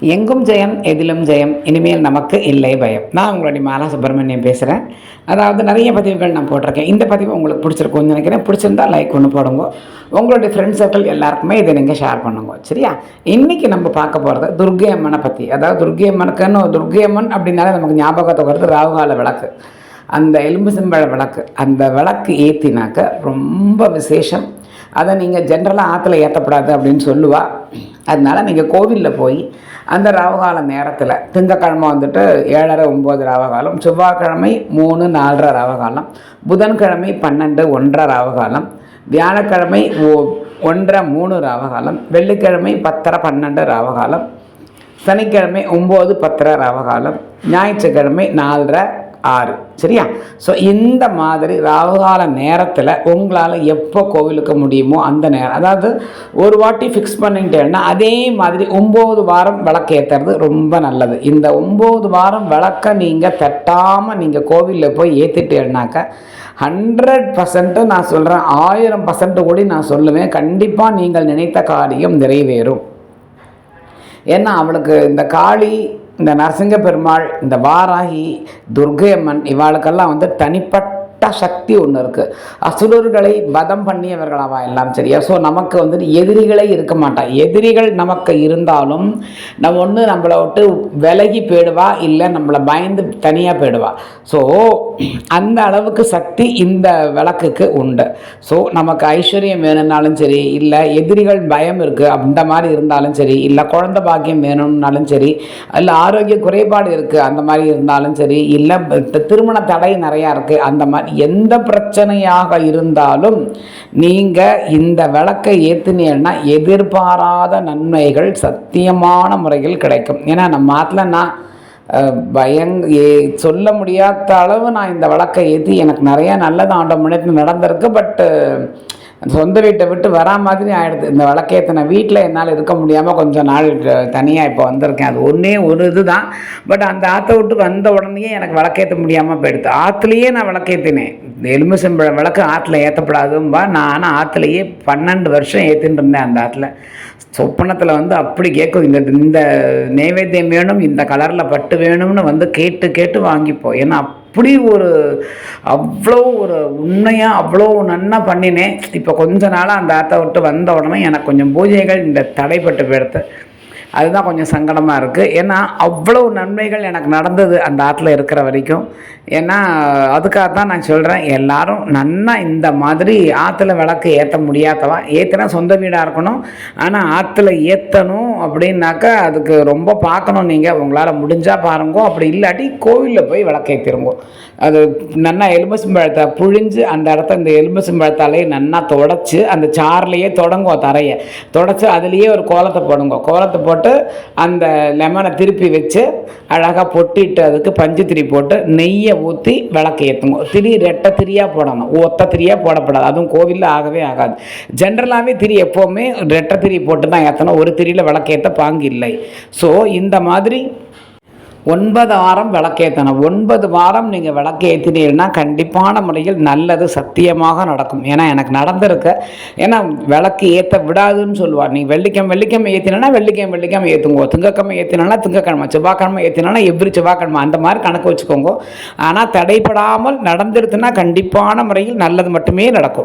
எங்கும் ஜெயம் எதிலும் ஜெயம் இனிமேல் நமக்கு இல்லை பயம். நான் உங்களுடைய மாலா சுப்பிரமணியம் பேசுகிறேன் அதாவது நிறைய பதிவுகள் நான் போட்டிருக்கேன். இந்த பதிவு உங்களுக்கு பிடிச்சிருக்கும்னு நினைக்கிறேன். பிடிச்சிருந்தா லைக் ஒன்று போடுங்க. உங்களுடைய ஃப்ரெண்ட் சர்க்கிள் எல்லாருக்குமே இதை நீங்கள் ஷேர் பண்ணுங்க. சரியா? இன்றைக்கி நம்ம பார்க்க போகிறது துர்கை அம்மனை பற்றி அதாவது துர்கை அம்மனுக்குன்னு துர்கை அம்மன் அப்படின்னாலே நமக்கு ஞாபகத்தை வருது. ராகுகால விளக்கு. அந்த எலும்பு சிம்பழ விளக்கு. அந்த விளக்கு ஏற்றினாக்க ரொம்ப விசேஷம். அதை நீங்கள் ஜென்ரலாக ஆற்றுல ஏற்றப்படாது அப்படின்னு சொல்லுவா. அதனால் நீங்கள் கோவிலில் போய் அந்த ராவகால நேரத்தில் திங்கக்கிழமை வந்துட்டு ஏழரை ஒம்பது ராவகாலம் செவ்வாய்க்கிழமை மூணு நாலரை ராவகாலம் புதன்கிழமை பன்னெண்டு ஒன்றரை ராவகாலம் வியாழக்கிழமை ஓ ஒன்றரை மூணு ராவகாலம் வெள்ளிக்கிழமை பத்தரை பன்னெண்டு ராவகாலம் சனிக்கிழமை ஒம்பது பத்தரை ராவகாலம் ஞாயிற்றுக்கிழமை நாலரை ஆறு. சரியா? ஸோ இந்த மாதிரி ராகுகால நேரத்தில் உங்களால் எப்போ கோவிலுக்கு முடியுமோ அந்த நேரம் அதாவது ஒரு வாட்டி ஃபிக்ஸ் பண்ணிட்டேன்னா அதே மாதிரி ஒம்பது வாரம் விளக்கு ஏற்றுறது ரொம்ப நல்லது. இந்த ஒம்பது வாரம் விளக்க நீங்கள் தட்டாமல் நீங்கள் கோவிலில் போய் ஏற்றிட்டேன்னாக்க ஹண்ட்ரட் பர்சன்ட்டு நான் சொல்கிறேன் ஆயிரம் பர்சன்ட்டு கூட நான் சொல்லுவேன். கண்டிப்பாக நீங்கள் நினைத்த காரியம் நிறைவேறும். ஏன்னா அவளுக்கு இந்த காளி இந்த நரசிங்க பெருமாள் இந்த வாராகி துர்கை அம்மன் இவாளுக்கெல்லாம் வந்து தனிப்பட்ட சக்தி ஒன்று இருக்குது அசுரர்களை பதம் பண்ணியவர்களாவா எல்லாம் சரியா? ஸோ நமக்கு வந்துட்டு எதிரிகளே இருக்க மாட்டாள் எதிரிகள் நமக்கு இருந்தாலும் நம்ம ஒன்று நம்மளை விட்டு விலகி போயிடுவா இல்லை நம்மளை பயந்து தனியாக போயிடுவா. ஸோ அந்த அளவுக்கு சக்தி இந்த விளக்குக்கு உண்டு. ஸோ நமக்கு ஐஸ்வர்யம் வேணும்னாலும் சரி இல்லை எதிரிகள் பயம் இருக்குது அந்த மாதிரி இருந்தாலும் சரி இல்லை குழந்தை பாக்கியம் வேணும்னாலும் சரி இல்லை ஆரோக்கிய குறைபாடு இருக்குது அந்த மாதிரி இருந்தாலும் சரி இல்லை திருமண தடை நிறையா இருக்குது அந்த மாதிரி எந்த பிரச்சனையாக இருந்தாலும் நீங்கள் இந்த விளக்கை ஏற்றுனீங்கன்னா எதிர்பாராத நன்மைகள் சத்தியமான முறையில் கிடைக்கும். ஏன்னா நம்ம ஆற்றுல நான் பயங் ஏ சொல்ல முடியாத அளவு நான் இந்த விளக்கை ஏற்றி எனக்கு நிறையா நல்லது ஆண்ட முன்னேற்றம் நடந்திருக்கு. பட்டு சொந்த வீட்டை விட்டு வரா மாதிரி ஆகிடுது இந்த விளக்கேற்றின வீட்டில் என்னால் இருக்க முடியாமல் கொஞ்சம் நாள் தனியாக இப்போ வந்திருக்கேன். அது ஒன்றே ஒரு இது தான் பட் அந்த ஆற்றை விட்டு வந்த உடனேயே எனக்கு விளக்கேற்ற முடியாமல் போயிடுது. ஆற்றுலையே நான் விளக்கேற்றினேன் இந்த விளக்கு ஆற்றுல ஏற்றப்படாதும்பா நான் ஆனால் ஆற்றுலையே பன்னெண்டு வருஷம் ஏற்றின்னு இருந்தேன் அந்த ஆற்றுல சொப்பனத்தில் வந்து அப்படி கேட்கும் இந்த இந்த நைவேத்தியம் வேணும் இந்த கலரில் பட்டு வேணும்னு வந்து கேட்டு கேட்டு வாங்கிப்போம். ஏன்னா அப்படி ஒரு அவ்வளோ ஒரு உண்மையாக அவ்வளோ நன்னா பண்ணினேன். இப்போ கொஞ்ச நாளாக அந்த ஆத்தை விட்டு வந்த உடனே எனக்கு கொஞ்சம் பூஜைகள் இந்த தடைப்பட்டு போயிடுத்து அதுதான் கொஞ்சம் சங்கடமாக இருக்குது ஏன்னா அவ்வளோ நன்மைகள் எனக்கு நடந்தது அந்த ஆற்றுல இருக்கிற வரைக்கும். ஏன்னா அதுக்காக தான் நான் சொல்கிறேன் எல்லாரும் நன்னா இந்த மாதிரி ஆற்றுல விளக்கு ஏற்ற முடியாதவா? ஏற்றினா சொந்த வீடாக இருக்கணும் ஆனால் ஆற்றுல ஏற்றணும் அப்படின்னாக்கா அதுக்கு ரொம்ப பார்க்கணும் நீங்கள் உங்களால் முடிஞ்சால் பாருங்கோ அப்படி இல்லாட்டி கோவிலில் போய் விளக்கேற்றிருங்கோ அது நன்னா எலும்புசிம்பழத்தை புழிஞ்சு அந்த இடத்த இந்த எலும்புசிம்பழத்தாலே நன்னா தொடச்சி அந்த சார்லேயே தொடங்கும் தரையை. தொடச்சி அதுலேயே ஒரு கோலத்தை போடுங்க. கோலத்தை போட்டு போட்டு அந்த லெமனை திருப்பி வச்சு அழகாக பொட்டிட்டு அதுக்கு பஞ்சு திரி போட்டு நெய்யை ஊற்றி விளக்கு ஏற்றுங்க திரி ரெட்டை திரியாக போடணும். ஒத்த திரியாக போடப்படாது. அதுவும் கோவிலில் ஆகவே ஆகாது. ஜென்ரலாகவே திரி எப்போவுமே ரெட்டை திரி போட்டு தான் ஏற்றணும் ஒரு திரியில் விளக்கு ஏற்ற பாங்கு இல்லை ஸோ இந்த மாதிரி ஒன்பது வாரம் விளக்கேற்றணும் ஒன்பது வாரம் நீங்கள் விளக்கு ஏற்றினீங்கன்னா கண்டிப்பான முறையில் நல்லது சத்தியமாக நடக்கும். ஏன்னா எனக்கு நடந்திருக்க. ஏன்னா விளக்கு ஏற்ற விடாதுன்னு சொல்லுவார் நீ வெள்ளிக்கிழமை வெள்ளிக்கிழமை ஏற்றினா வெள்ளிக்கிழமை வெள்ளிக்கிழமை ஏற்றுங்கோ திங்கக்கிழமை ஏற்றினா திங்கக்கிழமை செவ்வாய்க்கிழமை ஏற்றினா எவ்ரி செவ்வாய்க்கிழமை அந்த மாதிரி கணக்கு வச்சுக்கோங்க. ஆனால் தடைப்படாமல் நடந்துருதுன்னா கண்டிப்பான முறையில் நல்லது மட்டுமே நடக்கும்.